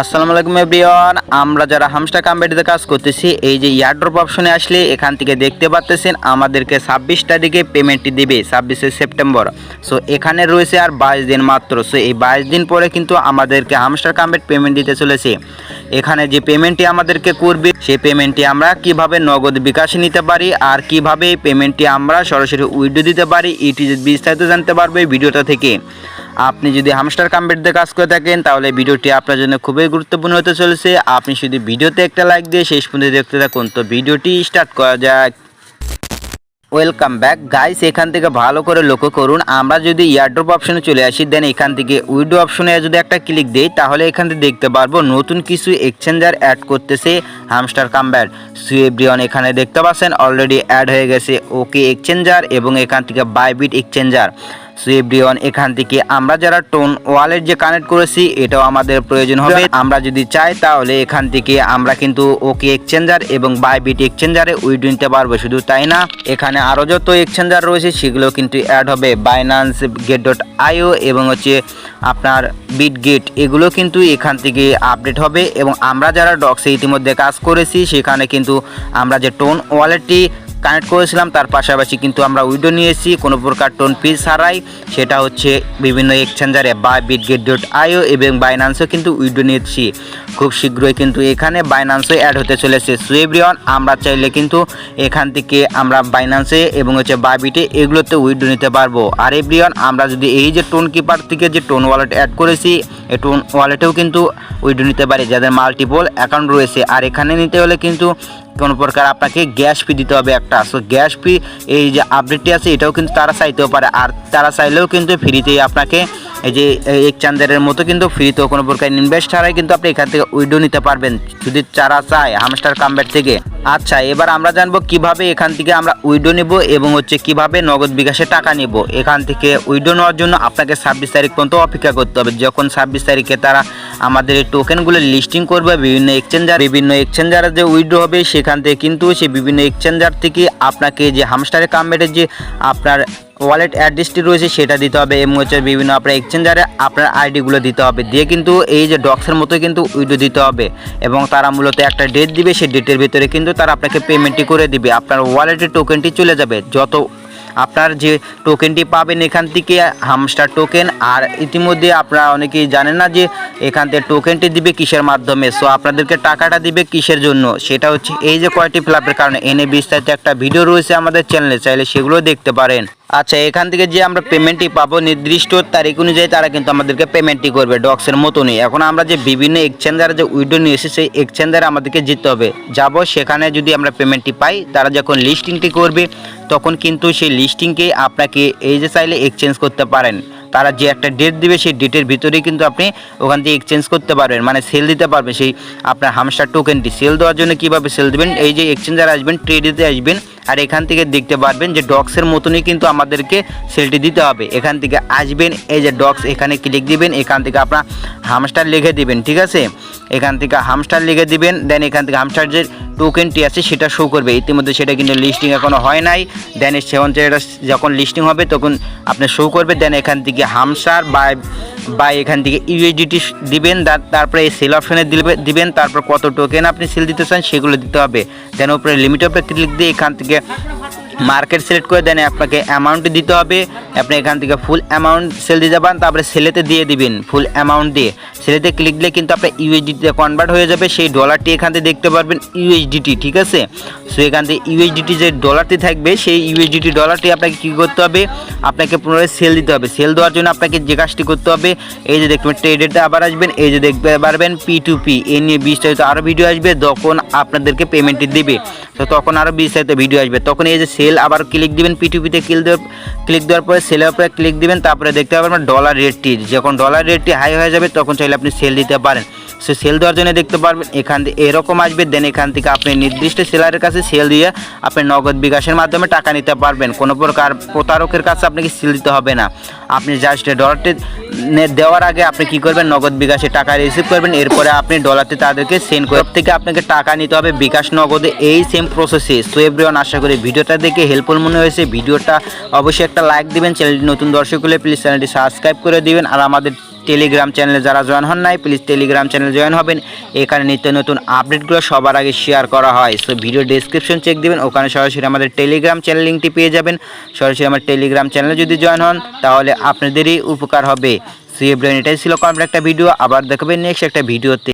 আসসালামু আলাইকুম এভরিওয়ান, আমরা যারা হামস্টার কাম্বেটিতে কাজ করতেছি, এই যে ইয়ারড্রপ অপশনে আসলে এখান থেকে দেখতে পাচ্তেছেন আমাদেরকে ছাব্বিশ তারিখে পেমেন্টটি দেবে, ছাব্বিশে সেপ্টেম্বর। সো এখানে রয়েছে আর বাইশ দিন মাত্র। সো এই বাইশ দিন পরে কিন্তু আমাদেরকে হামস্টার কাম্বেট পেমেন্ট দিতে চলেছে। এখানে যে পেমেন্টটি আমাদেরকে করবে, সেই পেমেন্টটি আমরা কীভাবে নগদ বিকাশে নিতে পারি আর কীভাবে এই পেমেন্টটি আমরা সরাসরি উইডো দিতে পারি, এটি বিস্তারিত জানতে পারবে ভিডিওটা থেকে। আপনি যদি হামস্টার কাম্বেটতে কাজ করে থাকেন, তাহলে ভিডিওটি আপনার জন্য খুবই গুরুত্বপূর্ণ হতে চলেছে। আপনি শুধু ভিডিওতে একটা লাইক দিয়ে শেষ পর্যন্ত দেখতে থাকুন। তো ভিডিওটি স্টার্ট করা যাক। ওয়েলকাম ব্যাক গাইস এখান থেকে ভালো করে লক্ষ্য করুন। আমরা যদি ইয়ারড্রপ অপশনে চলে আসি দেন এখান থেকে উইডো অপশনে যদি একটা ক্লিক দিই, তাহলে এখান থেকে দেখতে পারব নতুন কিছু এক্সচেঞ্জার অ্যাড করতেছে হামস্টার কাম্ব্যাট সুএব্রিয়ন এখানে দেখতে পাচ্ছেন অলরেডি অ্যাড হয়ে গেছে। ওকে এক্সচেঞ্জার এবং এখান থেকে বাইবিট এক্সচেঞ্জার সুএব্রিয়ন এখান থেকে আমরা যারা টোন ওয়ালেট যে কানেক্ট করেছি এটাও আমাদের প্রয়োজন হবে। আমরা যদি চাই তাহলে এখান থেকে আমরা কিন্তু ওকে এক্সচেঞ্জার এবং বাইবিট এক্সচেঞ্জারে উইডো নিতে পারব। শুধু তাই না এখানে আরও যত এক্সচেঞ্জার রয়েছে সেগুলো কিন্তু অ্যাড হবে। বাইনান্স গেট ডট আইও এবং হচ্ছে আপনার বিট গেট এগুলো কিন্তু এখান থেকে আপডেট হবে। এবং আমরা যারা ডক্সে ইতিমধ্যে কাজ করেছি সেখানে কিন্তু আমরা যে টোন ওয়ালেটটি কানেক্ট করেছিলাম, তার পাশাপাশি কিন্তু আমরা উইডো নিয়েছি কোনো প্রকার টোন ফিস ছাড়াই। সেটা হচ্ছে বিভিন্ন এক্সচেঞ্জারে বা বিটগেট ডট আইও এবং বাইনান্সও কিন্তু উইডো নিয়েছি খুব শীঘ্রই কিন্তু এখানে বাইনান্সও অ্যাড হতে চলেছে সুএব্রিয়ন আমরা চাইলে কিন্তু এখান থেকে আমরা বাইনান্সে এবং হচ্ছে বাইবিটে এগুলোতে উইডো নিতে পারব। আর এভরিওয়ান আমরা যদি এই যে টোন কিপার থেকে যে টোন ওয়ালেট অ্যাড করেছি, এই টোন ওয়ালেটেও কিন্তু উইডো নিতে পারি, যাদের মাল্টিপল অ্যাকাউন্ট রয়েছে। আর এখানে নিতে হলে কিন্তু কোনো প্রকার আপনাকে গ্যাস ফি দিতে হবে একটা। সো গ্যাস ফি এই যে আপডেটটি আছে, এটাও কিন্তু তারা চাইতেও পারে। আর তারা চাইলেও কিন্তু ফ্রিতেই আপনাকে এই যে এক্সচেঞ্জারের মতো কিন্তু ফ্রিতেও কোনো প্রকার ইনভেস্ট ছাড়াই কিন্তু আপনি এখান থেকে উইডো নিতে পারবেন। যদি চারা চায় হামস্টার কাম্বেট থেকে। আচ্ছা এবার আমরা জানব কীভাবে এখান থেকে আমরা উইডো নেব এবং হচ্ছে কীভাবে নগদ বিকাশে টাকা নেব। এখান থেকে উইডো নেওয়ার জন্য আপনাকে ছাব্বিশ তারিখ পর্যন্ত অপেক্ষা করতে হবে। যখন ছাব্বিশ তারিখে তারা আমাদের এই টোকেনগুলো লিস্টিং করবে, বিভিন্ন এক্সচেঞ্জার বিভিন্ন এক্সচেঞ্জারে যে উইড্রো হবে, সেখান থেকে কিন্তু সেই বিভিন্ন এক্সচেঞ্জার থেকে আপনাকে যে হামস্টারে কামবেটের যে আপনার ওয়ালেট অ্যাড্রেসটি রয়েছে, সেটা দিতে হবে, এবং হচ্ছে বিভিন্ন আপনার এক্সচেঞ্জারে আপনার আইডিগুলো দিতে হবে। দিয়ে কিন্তু এই যে ডক্সের মতো কিন্তু উইডো দিতে হবে, এবং তারা মূলত একটা ডেট দিবে, সেই ডেটের ভিতরে কিন্তু তারা আপনাকে পেমেন্টটি করে দিবে। আপনার ওয়ালেটের টোকেনটি চলে যাবে। যত আপনার যে টোকেনটি পাবেন এখান থেকে হামস্টার টোকেন আর ইতিমধ্যে আপনারা অনেকেই জানেন না যে, এখান থেকে টোকেনটি দিবে কিসের মাধ্যমে। সো আপনাদেরকে টাকাটা দিবে কিসের জন্য? সেটা হচ্ছে এই যে কয়টি ফ্ল্যাপের কারণে। এনে বিস্তারিত একটা ভিডিও রয়েছে আমাদের চ্যানেলে চাইলে সেগুলো দেখতে পারেন। আচ্ছা এখান থেকে যে আমরা পেমেন্টটি পাবো নির্দিষ্ট তারিখ অনুযায়ী তারা কিন্তু আমাদেরকে পেমেন্টটি করবে ডক্সের মতনই। এখন আমরা যে বিভিন্ন এক্সচেঞ্জারে যে উইডো নিয়ে এসে সেই এক্সচেঞ্জারে আমাদেরকে যেতে হবে। যাব সেখানে যদি আমরা পেমেন্টটি পাই, তারা যখন লিস্টিংটি করবে, তখন কিন্তু সেই লিস্টিংকে আপনাকে এই যে চাইলে এক্সচেঞ্জ করতে পারেন। তারা যে একটা ডেট দিবে, সেই ডেটের ভিতরেই কিন্তু আপনি ওখান থেকে এক্সচেঞ্জ করতে পারবেন। মানে সেল দিতে পারবেন। সেই আপনার হামস্টার টোকেনটি সেল দেওয়ার জন্য কীভাবে সেল দেবেন? এই যে এক্সচেঞ্জার আসবেন ট্রেডিতে আসবেন। আর এখান থেকে দেখতে পারবেন যে ডক্সের মতনই কিন্তু আমাদেরকে সেলটি দিতে হবে। এখান থেকে আসবেন, এই যে ডক্স, এখানে ক্লিক দিবেন, এখান থেকে আপনার হামস্টার লিখে দিবেন, ঠিক আছে? এখান থেকে হামস্টার লিখে দিবেন দেন এখান থেকে হামস্টার যে টোকেনটি আছে সেটা শো করবে। ইতিমধ্যে সেটা কিন্তু লিস্টিং এখনও হয় নাই। দেন সেখন এটা যখন লিস্টিং হবে, তখন আপনি শো করবে দেন এখান থেকে হামসার বা বা এখান থেকে ইউএসডিটি দিবেন তারপরে এই সেল অপশনে দিবে দিবেন, তারপর কত টোকেন আপনি সেল দিতে চান সেগুলো দিতে হবে। দেন উপরে লিমিট উপরে ক্লিক দিয়ে এখান থেকে છીએ মার্কেট সিলেক্ট করে দেন, আপনাকে অ্যামাউন্ট দিতে হবে। আপনি এখান থেকে ফুল অ্যামাউন্ট সেল দিয়ে যাবেন, তারপরে সেলেতে দিয়ে দিবেন ফুল অ্যামাউন্ট দিয়ে। সেলেতে ক্লিক দিলে কিন্তু আপনার ইউএসডিতে কনভার্ট হয়ে যাবে, সেই ডলারটি এখান থেকে দেখতে পারবেন ইউএসডিটি ঠিক আছে? সো এখান থেকে ইউএসডিটি যে ডলারটি থাকবে, সেই ইউএসডিটি ডলারটি আপনাকে কী করতে হবে? আপনাকে পুনরায় সেল দিতে হবে। সেল দেওয়ার জন্য আপনাকে যে কাজটি করতে হবে, এই যে দেখবেন ট্রেডেতে আবার আসবেন, এই যে দেখতে পারবেন পি টু পি এ নিয়ে বিস্তারিত আরও ভিডিও আসবে, তখন আপনাদেরকে পেমেন্টটি দেবে। তো তখন আরও বিস্তারিত ভিডিও আসবে। তখন এই যে সেল আবার ক্লিক দিবেন পি টু ক্লিক দেওয়ার ক্লিক দেওয়ার পরে সেলের উপরে ক্লিক দিবেন, তারপরে দেখতে পাবেন ডলার রেটটি যখন ডলার রেটটি হাই হয়ে যাবে, তখন চাইলে আপনি সেল দিতে পারেন। সে সেল দেওয়ার জন্য দেখতে পারবেন, এখান থেকে এরকম আসবে দেন এখান থেকে আপনি নির্দিষ্ট সেলারের কাছে সেল দিয়ে আপনি নগদ বিকাশের মাধ্যমে টাকা নিতে পারবেন। কোনো প্রকার প্রতারকের কাছে আপনাকে সেল দিতে হবে না। আপনি জাস্ট ডলারটি দেওয়ার আগে আপনি কি করবেন? নগদ বিকাশে টাকা রিসিভ করবেন। এরপরে আপনি ডলারতে তাদেরকে সেন্ড করে থেকে আপনাকে টাকা নিতে হবে বিকাশ নগদে। এই সেম প্রসেসে সো এভরিওয়ান আশা করি ভিডিওটা দেখে হেল্পফুল মনে হয়েছে। ভিডিওটা অবশ্যই একটা লাইক দিবেন। চ্যানেলটি নতুন দর্শক হলে প্লিজ চ্যানেলটি সাবস্ক্রাইব করে দিবেন। আর আমাদের টেলিগ্রাম চ্যানেলে যারা জয়েন হন নাই প্লিজ টেলিগ্রাম চ্যানেলে জয়েন হবেন। এখানে নিত্য নতুন আপডেটগুলো সবার আগে শেয়ার করা হয়। সো ভিডিও ডিসক্রিপশন চেক দেবেন, ওখানে সরাসরি আমাদের টেলিগ্রাম চ্যানেল লিঙ্কটি পেয়ে যাবেন। সরাসরি আমার টেলিগ্রাম চ্যানেলে যদি জয়েন হন, তাহলে আপনাদেরই উপকার হবে। সো এটাই ছিল কমপ্লিট একটা ভিডিও আবার দেখবেন নেক্সট একটা ভিডিওতে